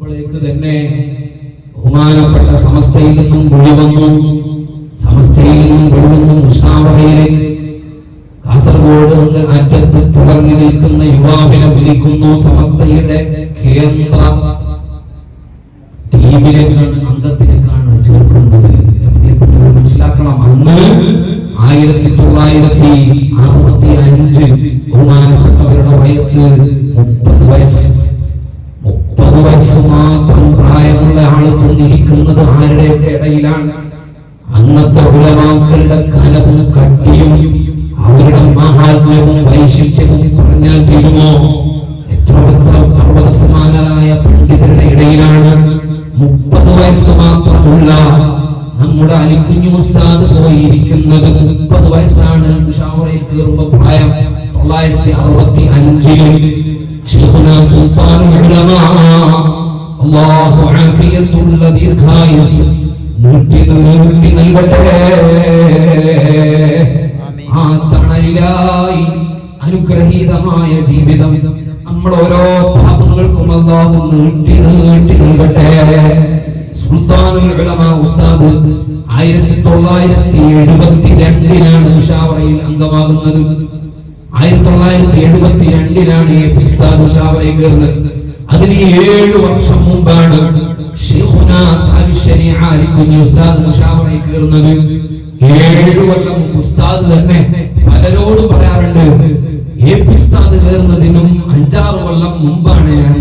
ആകുമ്പോഴേക്ക് തന്നെ ബഹുമാനപ്പെട്ട സമസ്തയിൽ നിന്നും ഒഴിവന്നു സമസ്തയിൽ നിന്നും ഒഴിവന്നു വന്നു മുഷാവറയിലേക്ക് കാസർഗോഡ് നിന്ന് അറ്റത്ത് തിളങ്ങി നിൽക്കുന്ന യുവാവിനെ വിളിക്കുന്നു സമസ്തയുടെ കേന്ദ്ര ടീമിലേക്കാണ് അംഗത്തിലേക്കാണ് ചേർക്കുന്നത്. മനസ്സിലാക്കണം. അന്ന് ആയിരത്തി തൊള്ളായിരത്തി അറുപത്തി അഞ്ച് ബഹുമാനപ്പെട്ടവരുടെ വയസ്സ് മുപ്പത് വയസ്സ്. വയസ്സ് മാത്രം പ്രായമുള്ള ആൾ ചെന്നിരിക്കുന്നത് ആരുടെയൊക്കെ ഇടയിലാണ്? അന്നത്തെ ഉലമാക്കളുടെ കനവും കട്ടിയും അവരുടെ മഹാത്മ്യവും വൈശിഷ്ട്യവും പറഞ്ഞാൽ തീരുമോ? എത്ര പണ്ഡിതരുടെ ഇടയിലാണ്? മുപ്പത് വയസ്സ് മാത്രമുള്ള നമ്മുടെ അലിക്കുഞ്ഞു ഉസ്താദ് പോയിരിക്കുന്നത് മുപ്പത് വയസ്സാണ് ഷാവറയിൽ കയറുമ്പോ പ്രായം തൊള്ളായിരത്തി അറുപത്തി അഞ്ചിൽ സുൽത്താൻ സുൽത്താനുൽ അല്ലാഹു ആഫിയത്തുള്ള ദീർഘായുസ് നീട്ടി നീട്ടി നൽകട്ടെ. ആ തണലിലായി അനുഗ്രഹീതമായ ജീവിതം നമ്മൾ ഓരോ പാപങ്ങൾക്കും അള്ളാഹു നീട്ടി നീട്ടി നൽകട്ടെ. സുൽത്താനുൽ ഉലമ ഉസ്താദ് ആയിരത്തി തൊള്ളായിരത്തി എഴുപത്തി രണ്ടിലാണ് മുഷാവറയിൽ അംഗമാകുന്നത്. ആയിരത്തി തൊള്ളായിരത്തി എഴുപത്തി രണ്ടിലാണ് ഈ ഉസ്താദ് മുഷാവറയിൽ കയറുന്നത്. അതിന് വർഷം മുമ്പാണ് കയറുന്നത്. ഏഴ് കൊല്ലം ഉസ്താദ് തന്നെ പലരോടും പറയാറുണ്ട് എ പി ഉസ്താദ് കയറുന്നതിനും അഞ്ചാറ് കൊല്ലം മുമ്പാണ് ഞാൻ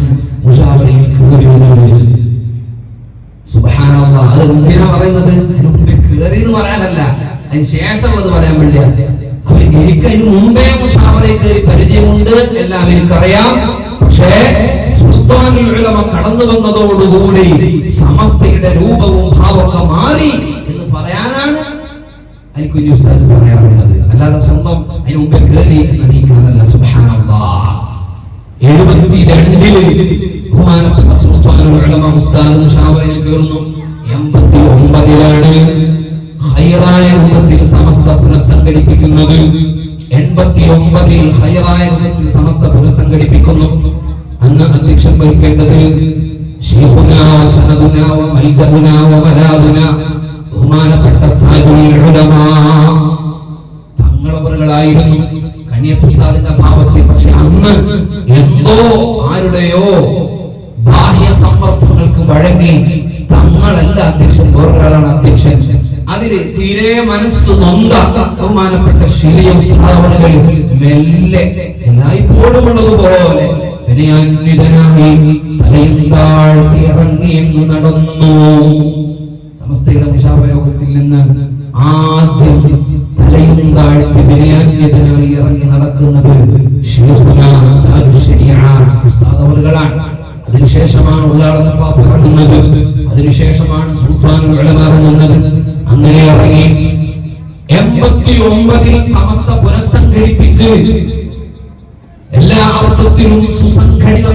മുഷാവറയിൽ കയറിയത് സുബ്ഹാനല്ലാ അത് എന്തിനാ പറയുന്നത് എന്ന് പറയാനല്ല അതിന് ശേഷമുള്ളത് പറയാൻ വേണ്ടിയാ. അപ്പൊ എനിക്ക് അതിന് മുമ്പേ മുഷാവറയിൽ കയറി പരിചയമുണ്ട് എല്ലാം എനിക്കറിയാം. പക്ഷേ സുൽത്താനുൽ ഉലമ കടന്നു വന്നതോടുകൂടി സമസ്തയുടെ രൂപവും ഭാവമൊക്കെ മാറി എന്ന് പറയാനാണ് അലിക്കുഞ്ഞു ഉസ്താദ് പറയാറുള്ളത്. അല്ലാതെ സ്വന്തം അതിന് മുമ്പേ കയറി എന്ന് നീക്കാറല്ല സുബ്ഹാനല്ലാ. എഴുപത്തി രണ്ടിൽ ബഹുമാനപ്പെട്ട സുൽത്താനുൽ ഉസ്താദ് മുഷാവറയിൽ കയറുന്നു എൺപത്തി ഒമ്പതിലാണ് ഹൈറായ രൂപത്തിൽ സമസ്ത പുനഃസംഘടിപ്പിക്കുന്നത്. എൺപത്തി ഒമ്പതിൽ ഹൈറായ രൂപത്തിൽ സമസ്ത വമൽജഉനാ ബഹുമാനപ്പെട്ട തങ്ങളവറുകളായിരുന്നു കണിയപ്രസാദിന്റെ ഭാവത്തിൽ പക്ഷെ അന്ന് എന്തോ ആരുടെയോ ബാഹ്യ സമ്മർദ്ദങ്ങൾക്ക് വഴങ്ങി തങ്ങളല്ല അധ്യക്ഷൻ വേറൊരാളാണ് അധ്യക്ഷൻ. അതിന് തീരെ മനസ്സ് നൊന്ത ബഹുമാനപ്പെട്ട ശരിയ സ്ഥാപനകൾ മെല്ലെ. എല്ലായ്പ്പോഴും ഉള്ളതുപോലെ വിനയാന്വിതനായി തലയും താഴ്ത്തി ഇറങ്ങി എന്ന് നടന്നു. സമസ്തയുടെ നിശാപയോഗത്തിൽ നിന്ന് ആദ്യം തലയും താഴ്ത്തി വിനയാന്യതനായി ഇറങ്ങി നടക്കുന്നത് ശരീഅ അതിനുശേഷമാണ് ഉള്ളാളെന്ന് പാപ്പ ഇറങ്ങുന്നത് അതിനുശേഷമാണ് സുൽത്താനുൽ ഉലമ ഇറങ്ങുന്നത് അങ്ങനെ ഇറങ്ങി എൺപത്തി ഒമ്പതിൽ സമസ്ത പുനഃസംഘടിപ്പിച്ച് എല്ലാ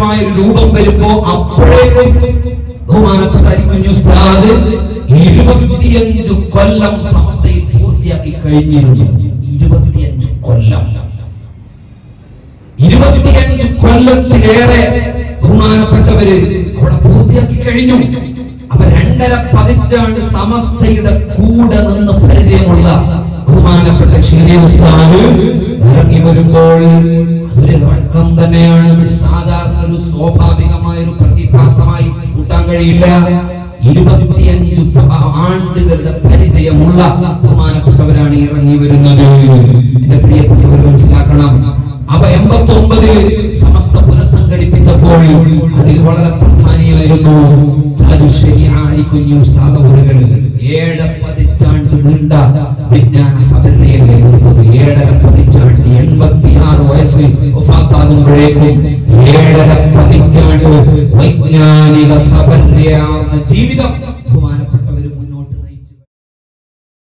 ഒരു രൂപം വരുമ്പോ അപ്പോഴേക്കും ബഹുമാനപ്പെട്ട ഉസ്താദ് ഇരുപത്തിയഞ്ചു കൊല്ലം സമസ്തയിൽ പൂർത്തിയാക്കി കഴിഞ്ഞിരുന്നു. ഇരുപത്തിയഞ്ചു കൊല്ലം. ഇരുപത്തിയഞ്ചു കൊല്ലത്തിലേറെ ബഹുമാനപ്പെട്ടവര് അവിടെ പൂർത്തിയാക്കി കഴിഞ്ഞു. അപ്പൊ രണ്ടര പതിറ്റാണ്ട് സമസ്തയുടെ കൂടെ നിന്ന് പരിചയമുള്ള ബഹുമാനപ്പെട്ട ഉസ്താദ് ഇറങ്ങി വരുമ്പോൾ അതൊരു ഇറക്കം തന്നെയാണ് ഒരു സാധാരണ ഒരു സ്വാഭാവികമായ ഒരു പ്രതിഭാസമായി കൂട്ടാൻ കഴിയില്ല. ഇരുപത്തിയഞ്ചു ആണ്ടുകളുടെ പരിചയമുള്ള ബഹുമാനപ്പെട്ടവരാണ് ഇറങ്ങി വരുന്നത്. എന്റെ പ്രിയപ്പെട്ടവർ മനസ്സിലാക്കണം. അവ എൺപത്തി ഒമ്പതിൽ സമസ്ത പുനഃസംഘടിപ്പിച്ചപ്പോൾ അതിൽ വളരെ പ്രധാനിയായിരുന്നു. താജുശ്ശേരി ആലിക്കുഞ്ഞു സ്ഥാപകരുകൾ ഏഴര പതിറ്റാണ്ട് വൈജ്ഞാനിക സഭരണയാർന്ന ജീവിതം.